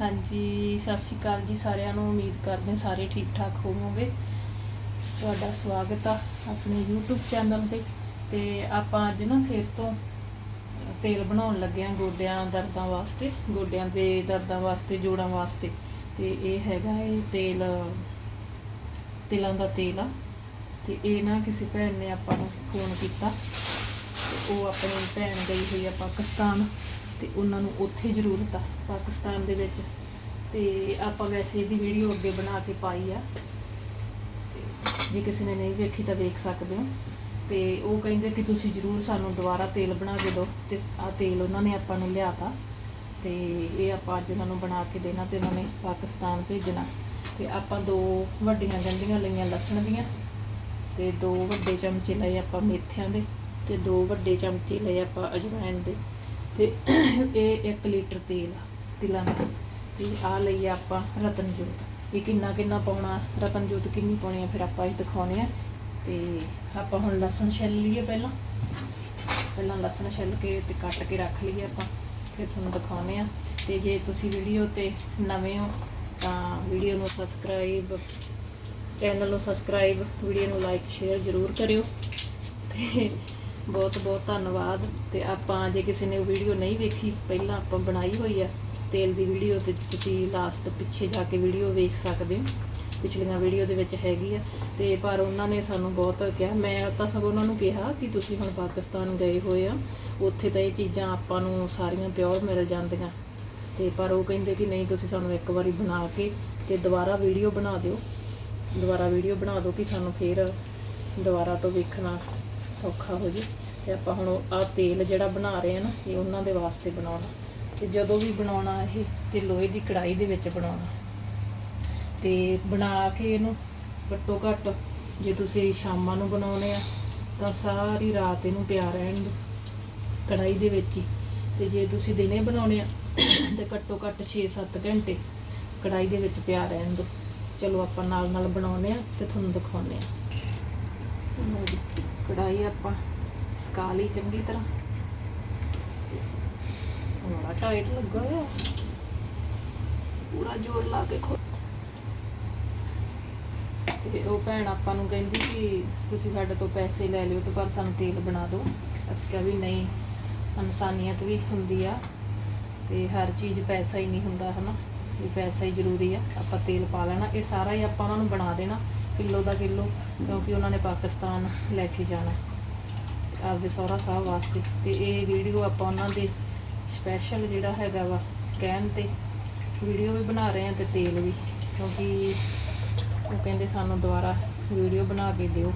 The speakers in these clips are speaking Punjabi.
ਹਾਂਜੀ, ਸਤਿ ਸ਼੍ਰੀ ਅਕਾਲ ਜੀ ਸਾਰਿਆਂ ਨੂੰ। ਉਮੀਦ ਕਰਦੇ ਸਾਰੇ ਠੀਕ ਠਾਕ ਹੋਵੋਗੇ। ਤੁਹਾਡਾ ਸਵਾਗਤ ਆ ਆਪਣੇ YouTube ਚੈਨਲ ਤੇ। ਤੇ ਆਪਾਂ ਅੱਜ ਨਾ ਫਿਰ ਤੋਂ ਤੇਲ ਬਣਾਉਣ ਲੱਗੇ ਆ ਗੋਡਿਆਂ ਦਰਦਾਂ ਵਾਸਤੇ, ਗੋਡਿਆਂ ਦੇ ਦਰਦਾਂ ਵਾਸਤੇ, ਜੋੜਾਂ ਵਾਸਤੇ। ਤੇ ਇਹ ਹੈਗਾ ਇਹ ਤੇਲ, ਤਿਲਾਂ ਦਾ ਤੇਲ ਆ। ਤੇ ਇਹ ਨਾ ਕਿਸੇ ਭੈਣ ਨੇ ਆਪਾਂ ਨੂੰ ਫੋਨ ਕੀਤਾ। ਉਹ ਆਪਣੀ ਭੈਣ ਗਈ ਹੋਈ ਆ ਪਾਕਿਸਤਾਨ। ਤੇ ਉਹਨਾਂ ਨੂੰ ਉੱਥੇ ਜ਼ਰੂਰਤ ਆ ਪਾਕਿਸਤਾਨ ਦੇ ਵਿੱਚ। ਤੇ ਆਪਾਂ ਵੈਸੇ ਇਹਦੀ ਵੀਡੀਓ ਅੱਗੇ ਬਣਾ ਕੇ ਪਾਈ ਆ। ਤੇ ਜੇ ਕਿਸੇ ਨੇ ਨਹੀਂ ਵੇਖੀ ਤਾਂ ਵੇਖ ਸਕਦੇ ਹੋ। ਤੇ ਉਹ ਕਹਿੰਦੇ ਕਿ ਤੁਸੀਂ ਜ਼ਰੂਰ ਸਾਨੂੰ ਦੁਬਾਰਾ ਤੇਲ ਬਣਾ ਕੇ ਦਿਓ ਤੇ ਆ ਤੇਲ ਉਹਨਾਂ ਨੇ ਆਪਾਂ ਨੂੰ ਲਿਆਤਾ। ਤੇ ਇਹ ਆਪਾਂ ਅੱਜ ਉਹਨਾਂ ਨੂੰ ਬਣਾ ਕੇ ਦੇਣਾ ਤੇ ਉਹਨਾਂ ਨੇ ਪਾਕਿਸਤਾਨ ਭੇਜਣਾ। ਤੇ ਆਪਾਂ ਦੋ ਵੱਡੀਆਂ ਗੰਢੀਆਂ ਲਈਆਂ ਲਸਣ ਦੀਆਂ ਤੇ ਦੋ ਵੱਡੇ ਚਮਚੇ ਲਏ ਆਪਾਂ ਮੇਥਿਆਂ ਦੇ ਤੇ ਦੋ ਵੱਡੇ ਚਮਚੇ ਲਏ ਆਪਾਂ ਅਜਵਾਇਣ ਦੇ। ਤੇ ਇਹ 1 ਲੀਟਰ ਤੇਲ ਆ ਤਿਲਾਂ ਦਾ। ਤੇ ਆ ਲਈ ਆਪਾਂ ਰਤਨ ਜੋਤ ਇਹ ਕਿੰਨਾ ਕਿੰਨਾ ਪਾਉਣਾ ਰਤਨ ਜੋਤ ਕਿੰਨੀ ਪਾਉਣੀ ਆ, ਫਿਰ ਆਪਾਂ ਇਹ ਦਿਖਾਉਣੇ ਆ। ਤੇ ਆਪਾਂ ਹੁਣ ਲਸਣ ਛਿੱਲ ਲਈਏ ਪਹਿਲਾਂ। ਪਹਿਲਾਂ ਲਸਣ ਛਿੱਲ ਕੇ ਤੇ ਕੱਟ ਕੇ ਰੱਖ ਲਈਏ ਆਪਾਂ। ਫਿਰ ਤੁਹਾਨੂੰ ਦਿਖਾਉਣੇ ਆ। ਤੇ ਜੇ ਤੁਸੀਂ ਵੀਡੀਓ ਤੇ ਨਵੇਂ ਹੋ, ਤਾਂ ਵੀਡੀਓ ਨੂੰ ਸਬਸਕ੍ਰਾਈਬ ਚੈਨਲ ਨੂੰ ਸਬਸਕ੍ਰਾਈਬ ਵੀਡੀਓ ਨੂੰ ਲਾਈਕ ਸ਼ੇਅਰ ਜ਼ਰੂਰ ਕਰਿਓ। ਤੇ ਬਹੁਤ ਬਹੁਤ ਧੰਨਵਾਦ ਤੇ ਆਪਾਂ ਜੇ ਕਿਸੇ ਨੇ ਵੀਡੀਓ ਨਹੀਂ ਵੇਖੀ, ਪਹਿਲਾਂ ਆਪਾਂ ਬਣਾਈ ਹੋਈ ਆ ਤੇਲ ਦੀ ਵੀਡੀਓ ਤੇ ਤੁਸੀਂ ਲਾਸਟ ਪਿੱਛੇ ਜਾ ਕੇ ਵੀਡੀਓ ਵੇਖ ਸਕਦੇ ਹੋ। ਪਿਛਲੀਆਂ ਵੀਡੀਓ ਦੇ ਵਿੱਚ ਹੈਗੀ ਆ ਤੇ ਪਰ ਉਹਨਾਂ ਨੇ ਸਾਨੂੰ ਬਹੁਤ ਕਿਹਾ, ਮੈਂ ਤਾਂ ਸਗੋਂ ਉਹਨਾਂ ਨੂੰ ਕਿਹਾ ਕਿ ਤੁਸੀਂ ਹੁਣ ਪਾਕਿਸਤਾਨ ਗਏ ਹੋਏ ਆ, ਉੱਥੇ ਤਾਂ ਇਹ ਚੀਜ਼ਾਂ ਆਪਾਂ ਨੂੰ ਸਾਰੀਆਂ ਪਿਓਰ ਮਿਲ ਜਾਂਦੀਆਂ। ਤੇ ਪਰ ਉਹ ਕਹਿੰਦੇ ਕਿ ਨਹੀਂ, ਤੁਸੀਂ ਸਾਨੂੰ ਇੱਕ ਵਾਰੀ ਬਣਾ ਕੇ ਤੇ ਦੁਬਾਰਾ ਵੀਡੀਓ ਬਣਾ ਦਿਓ। ਦੁਬਾਰਾ ਵੀਡੀਓ ਬਣਾ ਦਿਓ ਕਿ ਸਾਨੂੰ ਫੇਰ ਦੁਬਾਰਾ ਤੋਂ ਵੇਖਣਾ। ਸੌਖਾ ਹੋ ਜੇ ਤੇ ਆਪਾਂ ਹੁਣ ਆ ਤੇਲ ਜਿਹੜਾ ਬਣਾ ਰਹੇ ਆ ਨਾ, ਇਹ ਉਹਨਾਂ ਦੇ ਵਾਸਤੇ ਬਣਾਉਣਾ। ਤੇ ਜਦੋਂ ਵੀ ਬਣਾਉਣਾ ਇਹ, ਤੇ ਲੋਹੇ ਦੀ ਕੜਾਈ ਦੇ ਵਿੱਚ ਬਣਾਉਣਾ। ਤੇ ਬਣਾ ਕੇ ਇਹਨੂੰ ਘੱਟੋ ਘੱਟ ਜੇ ਤੁਸੀਂ ਸ਼ਾਮਾਂ ਨੂੰ ਬਣਾਉਣੇ ਆ, ਤਾਂ ਸਾਰੀ ਰਾਤ ਇਹਨੂੰ ਪਿਆ ਰਹਿਣ ਦਿਓ ਕੜਾਈ ਦੇ ਵਿੱਚ ਹੀ। ਤੇ ਜੇ ਤੁਸੀਂ ਦਿਨੇ ਬਣਾਉਣੇ ਆ, ਤੇ ਘੱਟੋ ਘੱਟ 6-7 ਘੰਟੇ ਕੜਾਈ ਦੇ ਵਿੱਚ ਪਿਆ ਰਹਿਣ ਦਿਓ। ਚਲੋ ਆਪਾਂ ਨਾਲ ਨਾਲ ਬਣਾਉਨੇ ਆ ਤੇ ਤੁਹਾਨੂੰ ਦਿਖਾਉਨੇ ਆ। ਕੜਾਈ ਆਪਾਂ ਸਕਾ ਲਈ ਚੰਗੀ ਤਰ੍ਹਾਂ। ਬੜਾ ਟਾਈਟ ਲੱਗਾ ਹੋਇਆ। ਪੂਰਾ ਜ਼ੋਰ ਲਾ ਕੇ ਖੋ ਤੇ ਉਹ ਭੈਣ ਆਪਾਂ ਨੂੰ ਕਹਿੰਦੀ ਕਿ ਤੁਸੀਂ ਸਾਡੇ ਤੋਂ ਪੈਸੇ ਲੈ ਲਿਓ ਤੇ ਪਰ ਸਾਨੂੰ ਤੇਲ ਬਣਾ ਦਿਓ। ਅਸੀਂ ਕਿਹਾ ਵੀ ਨਹੀਂ, ਇਨਸਾਨੀਅਤ ਵੀ ਹੁੰਦੀ ਆ ਤੇ ਹਰ ਚੀਜ਼ ਪੈਸਾ ਹੀ ਨਹੀਂ ਹੁੰਦਾ ਹਨਾ। ਵੀ ਪੈਸਾ ਹੀ ਜ਼ਰੂਰੀ ਆ, ਆਪਾਂ ਤੇਲ ਪਾ ਲੈਣਾ, ਇਹ ਸਾਰਾ ਹੀ ਆਪਾਂ ਉਹਨਾਂ ਨੂੰ ਬਣਾ ਦੇਣਾ। ਕਿਲੋ ਦਾ ਕਿਲੋ, ਕਿਉਂਕਿ ਉਹਨਾਂ ਨੇ ਪਾਕਿਸਤਾਨ ਲੈ ਕੇ ਜਾਣਾ। ਆਪਦੇ ਸਹੁਰਾ ਸਾਹਿਬ ਵਾਸਤੇ। ਤੇ ਇਹ ਵੀਡੀਓ ਆਪਾਂ ਉਹਨਾਂ ਦੇ ਸਪੈਸ਼ਲ ਜਿਹੜਾ ਹੈਗਾ ਵਾ, ਕਹਿਣ ਤੇ ਵੀਡੀਓ ਵੀ ਬਣਾ ਰਹੇ ਆ ਤੇ ਤੇਲ ਵੀ, ਕਿਉਂਕਿ ਉਹ ਕਹਿੰਦੇ ਸਾਨੂੰ ਦੁਬਾਰਾ ਵੀਡੀਓ ਬਣਾ ਕੇ ਦਿਓ।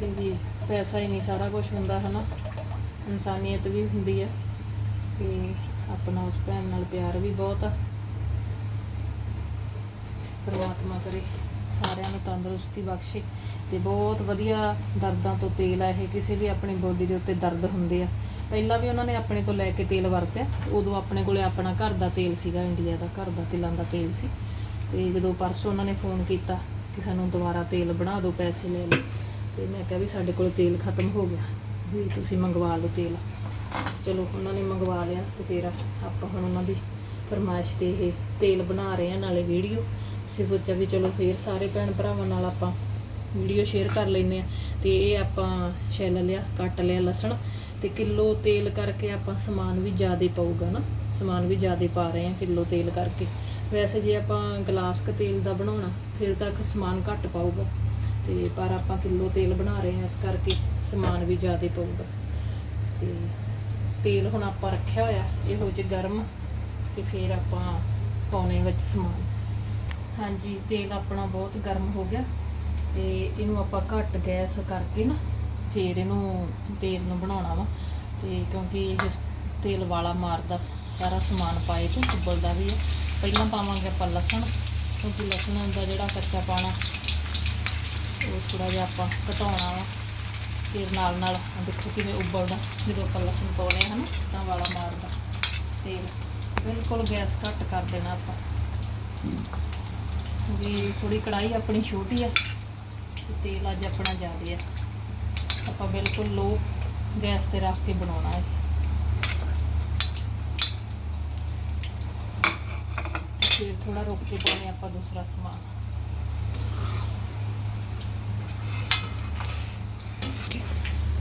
ਤੇ ਵੀ ਪੈਸਾ ਹੀ ਨਹੀਂ, ਸਾਰਾ ਕੁਝ ਹੁੰਦਾ ਹਨਾ। ਇਨਸਾਨੀਅਤ ਵੀ ਹੁੰਦੀ ਹੈ। ਤੇ ਆਪਣਾ ਉਸ ਭੈਣ ਨਾਲ ਪਿਆਰ ਵੀ ਬਹੁਤ ਆ। ਪਰਮਾਤਮਾ ਕਰੇ, ਸਾਰਿਆਂ ਨੂੰ ਤੰਦਰੁਸਤੀ ਬਖਸ਼ੇ ਤੇ ਬਹੁਤ ਵਧੀਆ ਦਰਦਾਂ ਤੋਂ ਤੇਲ ਆ ਇਹ, ਕਿਸੇ ਵੀ ਆਪਣੀ ਬੋਡੀ ਦੇ ਉੱਤੇ ਦਰਦ ਹੁੰਦੇ ਆ। ਪਹਿਲਾਂ ਵੀ ਉਹਨਾਂ ਨੇ ਆਪਣੇ ਤੋਂ ਲੈ ਕੇ ਤੇਲ ਵਰਤਿਆ, ਉਦੋਂ ਆਪਣੇ ਕੋਲੇ ਆਪਣਾ ਘਰ ਦਾ ਤੇਲ ਸੀਗਾ, ਇੰਡੀਆ ਦਾ ਘਰ ਦਾ ਤਿਲਾਂ ਦਾ ਤੇਲ ਸੀ। ਤੇ ਜਦੋਂ ਪਰਸੋਂ ਉਹਨਾਂ ਨੇ ਫੋਨ ਕੀਤਾ ਕਿ ਸਾਨੂੰ ਦੁਬਾਰਾ ਤੇਲ ਬਣਾ ਦਿਓ, ਪੈਸੇ ਲੈ ਲਓ, ਤੇ ਮੈਂ ਕਿਹਾ ਵੀ ਸਾਡੇ ਕੋਲ ਤੇਲ ਖਤਮ ਹੋ ਗਿਆ, ਵੀ ਤੁਸੀਂ ਮੰਗਵਾ ਲਓ ਤੇਲ। ਚਲੋ, ਉਹਨਾਂ ਨੇ ਮੰਗਵਾ ਲਿਆ ਤੇ ਫਿਰ ਆਪਾਂ ਹੁਣ ਉਹਨਾਂ ਦੀ ਫਰਮਾਇਸ਼ ਤੇ ਇਹ ਤੇਲ ਬਣਾ ਰਹੇ ਆ, ਨਾਲੇ ਵੀਡੀਓ। ਅਸੀਂ ਸੋਚਿਆ ਵੀ ਚਲੋ ਫੇਰ ਸਾਰੇ ਭੈਣ ਭਰਾਵਾਂ ਨਾਲ ਆਪਾਂ ਵੀਡੀਓ ਸ਼ੇਅਰ ਕਰ ਲੈਨੇ ਆ ਤੇ ਇਹ ਆਪਾਂ ਛਿੱਲ ਲਿਆ, ਕੱਟ ਲਿਆ ਲਸਣ ਤੇ ਕਿਲੋ ਤੇਲ ਕਰਕੇ ਆਪਾਂ ਸਮਾਨ ਵੀ ਜ਼ਿਆਦਾ ਪਊਗਾ ਨਾ। ਸਮਾਨ ਵੀ ਜ਼ਿਆਦਾ ਪਾ ਰਹੇ ਆ ਕਿਲੋ ਤੇਲ ਕਰਕੇ। ਵੈਸੇ ਜੇ ਆਪਾਂ ਗਲਾਸ ਕ ਤੇਲ ਦਾ ਬਣਾਉਣਾ, ਫਿਰ ਤਾਂ ਸਮਾਨ ਘੱਟ ਪਾਊਗਾ। ਤੇ ਪਰ ਆਪਾਂ ਕਿਲੋ ਤੇਲ ਬਣਾ ਰਹੇ ਆ ਇਸ ਕਰਕੇ ਸਮਾਨ ਵੀ ਜ਼ਿਆਦਾ ਪਊਗਾ। ਤੇ ਤੇਲ ਹੁਣ ਆਪਾਂ ਰੱਖਿਆ ਹੋਇਆ, ਇਹ ਹੋ ਜੇ ਗਰਮ। ਤੇ ਫਿਰ ਆਪਾਂ ਪਾਉਣੇ ਵਿੱਚ ਸਮਾਨ। ਹਾਂਜੀ, ਤੇਲ ਆਪਣਾ ਬਹੁਤ ਗਰਮ ਹੋ ਗਿਆ ਤੇ ਇਹਨੂੰ ਆਪਾਂ ਘੱਟ ਗੈਸ ਕਰਕੇ ਨਾ ਫਿਰ ਇਹਨੂੰ ਤੇਲ ਨੂੰ ਬਣਾਉਣਾ ਵਾ ਤੇ ਕਿਉਂਕਿ ਇਹ ਤੇਲ ਵਾਲਾ ਮਾਰਦਾ ਸਾਰਾ ਸਮਾਨ ਪਾਏ ਤੇ ਉਬਲਦਾ ਵੀ ਹੈ ਪਹਿਲਾਂ ਪਾਵਾਂਗੇ ਆਪਾਂ ਲਸਣ, ਕਿਉਂਕਿ ਲਸਣ ਦਾ ਜਿਹੜਾ ਕੱਚਾ ਪਾਣਾ, ਉਹ ਥੋੜਾ ਜਿਹਾ ਆਪਾਂ ਘਟਾਉਣਾ ਵਾ। ਫਿਰ ਨਾਲ ਨਾਲ, ਦੇਖੋ ਕਿਵੇਂ ਉਬਲਦਾ, ਜਦੋਂ ਆਪਾਂ ਲਸਣ ਪਾਉਨੇ ਹਨ ਤਾਂ ਵਾਲਾ ਮਾਰਦਾ ਤੇਲ। ਬਿਲਕੁਲ ਗੈਸ ਘੱਟ ਕਰ ਦੇਣਾ ਆਪਾਂ। ਵੀ ਥੋੜੀ ਕੜਾਈ ਆਪਣੀ ਛੋਟੀ ਆ ਤੇ ਤੇਲ ਅੱਜ ਆਪਣਾ ਜ਼ਿਆਦਾ ਆ। ਆਪਾਂ ਬਿਲਕੁਲ ਲੋ ਗੈਸ ਤੇ ਰੱਖ ਕੇ ਬਣਾਉਣਾ ਹੈ। ਫਿਰ ਥੋੜਾ ਰੁਕ ਕੇ ਪਾਉਣੇ ਆਪਾਂ ਦੂਸਰਾ ਸਮਾਨ।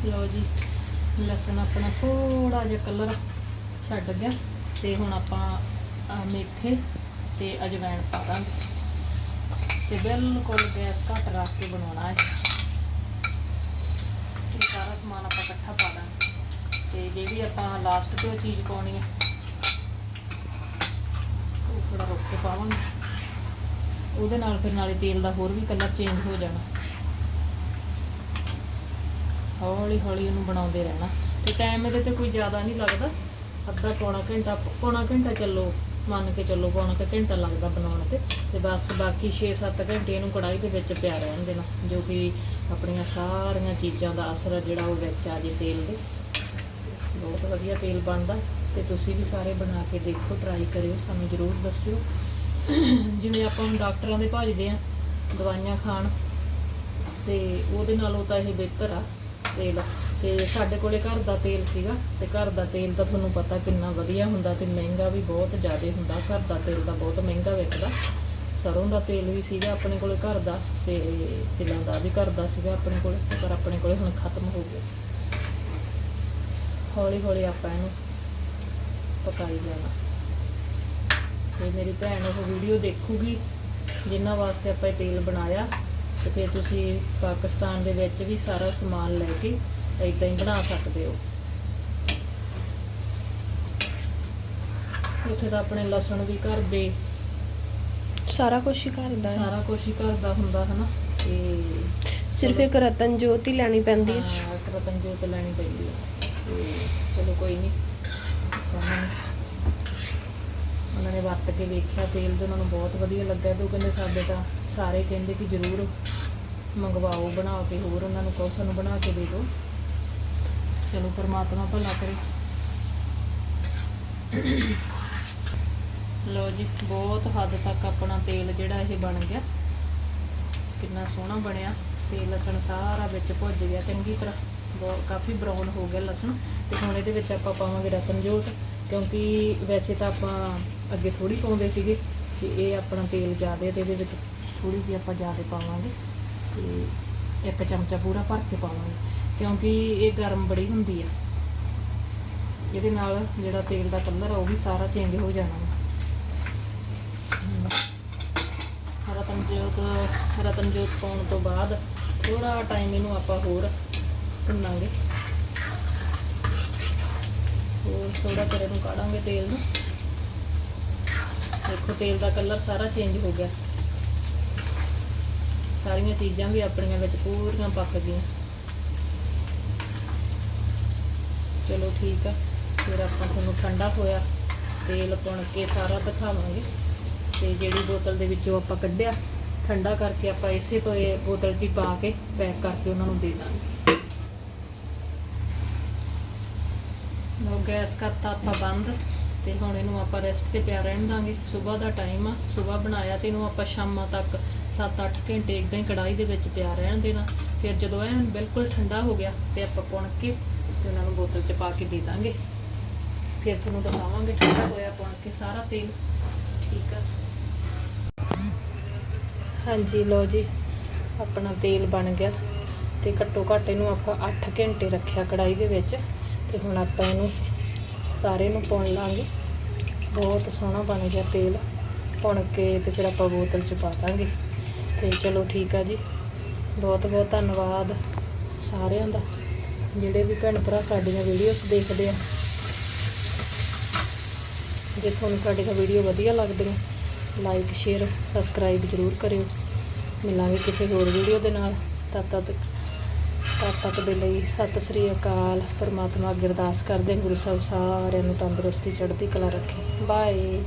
ਲਓ ਜੀ, ਲਸਣ ਆਪਣਾ ਥੋੜਾ ਜਿਹਾ ਕਲਰ ਛੱਡ ਗਿਆ ਤੇ ਹੁਣ ਆਪਾਂ ਮੇਥੇ ਤੇ ਅਜਵਾਇਣ ਪਾ ਦਾਂਗੇ। ਤੇ ਬਿਲਕੁਲ ਗੈਸ ਘੱਟ ਰੱਖ ਕੇ ਬਣਾਉਣਾ ਹੈ ਇਹ ਸਾਰਾ ਸਮਾਨ ਆਪਾਂ ਇਕੱਠਾ ਪਾ ਦਾਂਗੇ। ਤੇ ਜਿਹੜੀ ਆਪਾਂ ਲਾਸਟ ਤੇ ਉਹ ਚੀਜ਼ ਪਾਉਣੀ ਹੈ, ਉਹ ਥੋੜਾ ਰੁਕ ਕੇ ਪਾਵਾਂਗੇ। ਉਹਦੇ ਨਾਲ ਫਿਰ ਨਾਲੇ ਤੇਲ ਦਾ ਹੋਰ ਵੀ ਕਲਰ ਚੇਂਜ ਹੋ ਜਾਣਾ। ਹੌਲੀ ਹੌਲੀ ਉਹਨੂੰ ਬਣਾਉਂਦੇ ਰਹਿਣਾ। ਤੇ ਟਾਈਮ ਇਹਦੇ ਤੇ ਕੋਈ ਜ਼ਿਆਦਾ ਨਹੀਂ ਲੱਗਦਾ। ਅੱਧਾ ਪੌਣਾ ਘੰਟਾ ਪੌਣਾ ਘੰਟਾ ਚੱਲੋ। ਮੰਨ ਕੇ ਚੱਲੋ ਪੌਣਾ ਕਿ ਘੰਟਾ ਲੱਗਦਾ ਬਣਾਉਣ ਤੇ ਤੇ ਬਸ ਬਾਕੀ 6-7 ਘੰਟੇ ਇਹਨੂੰ ਕੜਾਈ ਦੇ ਵਿੱਚ ਪਿਆ ਰਹਿਣ ਦੇਣਾ, ਜੋ ਕਿ ਆਪਣੀਆਂ ਸਾਰੀਆਂ ਚੀਜ਼ਾਂ ਦਾ ਅਸਰ ਆ ਜਿਹੜਾ ਉਹ ਵਿੱਚ ਆ ਜੇ ਤੇਲ ਦੇ। ਬਹੁਤ ਵਧੀਆ ਤੇਲ ਬਣਦਾ, ਤੇ ਤੁਸੀਂ ਵੀ ਸਾਰੇ ਬਣਾ ਕੇ ਦੇਖੋ ਟਰਾਈ ਕਰਿਓ, ਸਾਨੂੰ ਜ਼ਰੂਰ ਦੱਸਿਓ। ਜਿਵੇਂ ਆਪਾਂ ਹੁਣ ਡਾਕਟਰਾਂ ਦੇ ਭਜਦੇ ਆ ਦਵਾਈਆਂ ਖਾਣ, ਤੇ ਉਹਦੇ ਨਾਲੋਂ ਤਾਂ ਇਹ ਬਿਹਤਰ ਆ ਤੇਲ। ਤੇ ਸਾਡੇ ਕੋਲੇ ਘਰ ਦਾ ਤੇਲ ਸੀਗਾ ਤੇ ਘਰ ਦਾ ਤੇਲ ਤਾਂ ਤੁਹਾਨੂੰ ਪਤਾ ਕਿੰਨਾ ਵਧੀਆ ਹੁੰਦਾ ਤੇ ਮਹਿੰਗਾ ਵੀ ਬਹੁਤ ਜ਼ਿਆਦਾ ਹੁੰਦਾ, ਘਰ ਦਾ ਤੇਲ ਤਾਂ ਬਹੁਤ ਮਹਿੰਗਾ ਵਿਕਦਾ। ਸਰੋਂ ਦਾ ਤੇਲ ਵੀ ਸੀਗਾ ਆਪਣੇ ਕੋਲੇ ਘਰ ਦਾ ਤੇ ਤਿਲਾਂ ਦਾ ਵੀ ਘਰ ਦਾ ਸੀਗਾ ਆਪਣੇ ਕੋਲੇ, ਪਰ ਆਪਣੇ ਕੋਲੇ ਹੁਣ ਖਤਮ ਹੋ ਗਿਆ। ਹੌਲੀ ਹੌਲੀ ਆਪਾਂ ਇਹਨੂੰ ਪਕਾਈ ਜਾਣਾ। ਤੇ ਮੇਰੀ ਭੈਣ ਉਹ ਵੀਡੀਓ ਦੇਖੂਗੀ, ਜਿਨ੍ਹਾਂ ਵਾਸਤੇ ਆਪਾਂ ਇਹ ਤੇਲ ਬਣਾਇਆ। ਤੇ ਫਿਰ ਤੁਸੀਂ ਪਾਕਿਸਤਾਨ ਦੇ ਵਿੱਚ ਵੀ ਸਾਰਾ ਸਮਾਨ ਲੈ ਕੇ ਇਦਾਂ ਹੀ ਬਣਾ ਸਕਦੇ ਹੋ। ਉੱਥੇ ਤਾਂ ਆਪਣੇ ਲਸਣ ਵੀ ਘਰ ਦੇ। ਸਾਰਾ ਕੁਝ ਹੀ ਕਰਦਾ ਹੈ। ਸਾਰਾ ਕੁਝ ਹੀ ਘਰ ਦਾ ਹੁੰਦਾ ਹਨਾ? ਤੇ ਸਿਰਫ ਇੱਕ ਰਤਨ ਜੋਤ ਹੀ ਲੈਣੀ ਪੈਂਦੀ ਹੈ। ਹਾਂ, ਇੱਕ ਰਤਨ ਜੋਤ ਲੈਣੀ ਪੈਂਦੀ ਹੈ। ਤੇ ਚਲੋ ਕੋਈ ਨਹੀਂ। ਉਹਨਾਂ ਨੇ- ਉਹਨਾਂ ਨੇ ਵਰਤ ਕੇ ਵੇਖਿਆ ਤੇਲ ਤੇ ਉਹਨਾਂ ਨੂੰ ਬਹੁਤ ਵਧੀਆ ਲੱਗਾ ਤੇ ਉਹ ਕਹਿੰਦੇ ਸਾਡੇ ਤਾਂ ਸਾਰੇ ਕਹਿੰਦੇ ਕਿ ਜ਼ਰੂਰ ਮੰਗਵਾਓ ਬਣਾ ਕੇ ਹੋਰ ਉਹਨਾਂ ਨੂੰ ਕਹੋ ਸਾਨੂੰ ਬਣਾ ਕੇ ਦੇ ਦਿਓ। ਚਲੋ ਪਰਮਾਤਮਾ ਭਲਾ ਕਰੇ। ਲਓ ਜੀ, ਬਹੁਤ ਹੱਦ ਤੱਕ ਆਪਣਾ ਤੇਲ ਜਿਹੜਾ ਇਹ ਬਣ ਗਿਆ। ਕਿੰਨਾ ਸੋਹਣਾ ਬਣਿਆ। ਤੇ ਲਸਣ ਸਾਰਾ ਵਿੱਚ ਭੁੱਜ ਗਿਆ। ਚੰਗੀ ਤਰ੍ਹਾਂ ਬਹੁਤ ਕਾਫੀ ਬਰਾਊਨ ਹੋ ਗਿਆ ਲਸਣ। ਤੇ ਹੁਣ ਇਹਦੇ ਵਿੱਚ ਆਪਾਂ ਪਾਵਾਂਗੇ ਰਤਨ ਜੋਤ। ਕਿਉਂਕਿ ਵੈਸੇ ਤਾਂ ਆਪਾਂ ਅੱਗੇ ਥੋੜੀ ਪਾਉਂਦੇ ਸੀਗੇ। ਤੇ ਇਹ ਆਪਣਾ ਤੇਲ ਜ਼ਿਆਦਾ ਤੇ ਇਹਦੇ ਵਿੱਚ ਥੋੜੀ ਜਿਹੀ ਆਪਾਂ ਜ਼ਿਆਦਾ ਪਾਵਾਂਗੇ। ਤੇ ਇੱਕ ਚਮਚਾ ਪੂਰਾ ਭਰ ਕੇ ਪਾਵਾਂਗੇ। ਕਿਉਂਕਿ ਇਹ ਗਰਮ ਬੜੀ ਹੁੰਦੀ ਆ। ਇਹਦੇ ਨਾਲ ਜਿਹੜਾ ਤੇਲ ਦਾ ਕਲਰ ਆ, ਉਹ ਵੀ ਸਾਰਾ ਚੇਂਜ ਹੋ ਜਾਣਾ ਵਾ। ਰਤਨਜੋਤ ਰਤਨਜੋਤ ਪਾਉਣ ਤੋਂ ਬਾਅਦ ਥੋੜਾ ਟਾਈਮ ਇਹਨੂੰ ਆਪਾਂ ਹੋਰ ਭੁੰਨਾਂਗੇ। ਹੋਰ ਥੋੜਾ ਚਿਰ ਇਹਨੂੰ ਕਾੜਾਂਗੇ ਤੇਲ ਨੂੰ। ਦੇਖੋ, ਤੇਲ ਦਾ ਕਲਰ ਸਾਰਾ ਚੇਂਜ ਹੋ ਗਿਆ। ਸਾਰੀਆਂ ਚੀਜ਼ਾਂ ਵੀ ਆਪਣੀਆਂ ਵਿੱਚ ਪੂਰੀਆਂ ਪੱਕ ਗਈਆਂ। ਚਲੋ ਠੀਕ ਆ। ਫਿਰ ਆਪਾਂ ਤੁਹਾਨੂੰ ਠੰਡਾ ਹੋਇਆ ਤੇਲ ਪੁਣ ਕੇ ਸਾਰਾ ਦਿਖਾਵਾਂਗੇ। ਤੇ ਜਿਹੜੀ ਬੋਤਲ ਦੇ ਵਿੱਚੋਂ ਆਪਾਂ ਕੱਢਿਆ, ਠੰਡਾ ਕਰਕੇ ਆਪਾਂ ਇਸੇ ਤੋਂ ਇਹ ਬੋਤਲ 'ਚ ਹੀ ਪਾ ਕੇ ਪੈਕ ਕਰਕੇ ਉਹਨਾਂ ਨੂੰ ਦੇ ਦਾਂਗੇ। ਲੋ ਗੈਸ ਕਰਤਾ ਆਪਾਂ ਬੰਦ ਤੇ ਹੁਣ ਇਹਨੂੰ ਆਪਾਂ ਰੈਸਟ ਤੇ ਪਿਆ ਰਹਿਣ ਦਾਂਗੇ। ਸਵੇਰ ਦਾ ਟਾਈਮ ਆ, ਸਵੇਰ ਬਣਾਇਆ ਤੇ ਇਹਨੂੰ ਆਪਾਂ ਸ਼ਾਮਾਂ ਤੱਕ 7-8 ਘੰਟੇ ਇਦਾਂ ਹੀ ਕੜਾਈ ਦੇ ਵਿੱਚ ਪਿਆ ਰਹਿਣ ਦੇਣਾ। ਫਿਰ ਜਦੋਂ ਐਨ ਬਿਲਕੁਲ ਠੰਡਾ ਹੋ ਗਿਆ ਤੇ ਆਪਾਂ ਪੁਣ ਕੇ ਤੇ ਉਹਨਾਂ ਨੂੰ ਬੋਤਲ 'ਚ ਪਾ ਕੇ ਦੇ ਦਾਂਗੇ। ਫਿਰ ਤੁਹਾਨੂੰ ਦਿਖਾਵਾਂਗੇ, ਠੰਡਾ ਹੋਇਆ ਪੁਣ ਕੇ ਸਾਰਾ ਤੇਲ। ਠੀਕ ਆ। ਹਾਂਜੀ, ਲਓ ਜੀ, ਆਪਣਾ ਤੇਲ ਬਣ ਗਿਆ। ਤੇ ਘੱਟੋ ਘੱਟ ਇਹਨੂੰ ਆਪਾਂ 8 ਘੰਟੇ ਰੱਖਿਆ ਕੜਾਈ ਦੇ ਵਿੱਚ। ਤੇ ਹੁਣ ਆਪਾਂ ਇਹਨੂੰ ਸਾਰੇ ਨੂੰ ਪੁਣ ਲਾਂਗੇ। ਬਹੁਤ ਸੋਹਣਾ ਬਣ ਗਿਆ ਤੇਲ। ਪੁਣ ਕੇ ਤੇ ਫਿਰ ਆਪਾਂ ਬੋਤਲ 'ਚ ਪਾ ਦਾਂਗੇ। ਤੇ ਚਲੋ ਠੀਕ ਆ ਜੀ। ਬਹੁਤ ਬਹੁਤ ਧੰਨਵਾਦ ਸਾਰਿਆਂ ਦਾ। ਜਿਹੜੇ ਵੀ ਭੈਣ ਭਰਾ ਸਾਡੀਆਂ ਵੀਡੀਓਜ਼ ਦੇਖਦੇ ਆ। ਜੇ ਤੁਹਾਨੂੰ ਸਾਡੀਆਂ ਵੀਡੀਓ ਵਧੀਆ ਲੱਗਦੀਆਂ ਲਾਈਕ ਸ਼ੇਅਰ ਸਬਸਕ੍ਰਾਈਬ ਜ਼ਰੂਰ ਕਰਿਓ। ਮਿਲਾਂਗੇ ਕਿਸੇ ਹੋਰ ਵੀਡੀਓ ਦੇ ਨਾਲ। ਤਦ ਤੱਕ ਤਦ ਤੱਕ ਦੇ ਲਈ ਸਤਿ ਸ੍ਰੀ ਅਕਾਲ। ਪਰਮਾਤਮਾ ਅੱਗੇ ਅਰਦਾਸ ਕਰਦੇ ਗੁਰੂ ਸਾਹਿਬ ਸਾਰਿਆਂ ਨੂੰ ਤੰਦਰੁਸਤੀ, ਚੜ੍ਹਦੀ ਕਲਾ ਰੱਖੇ। ਬਾਏ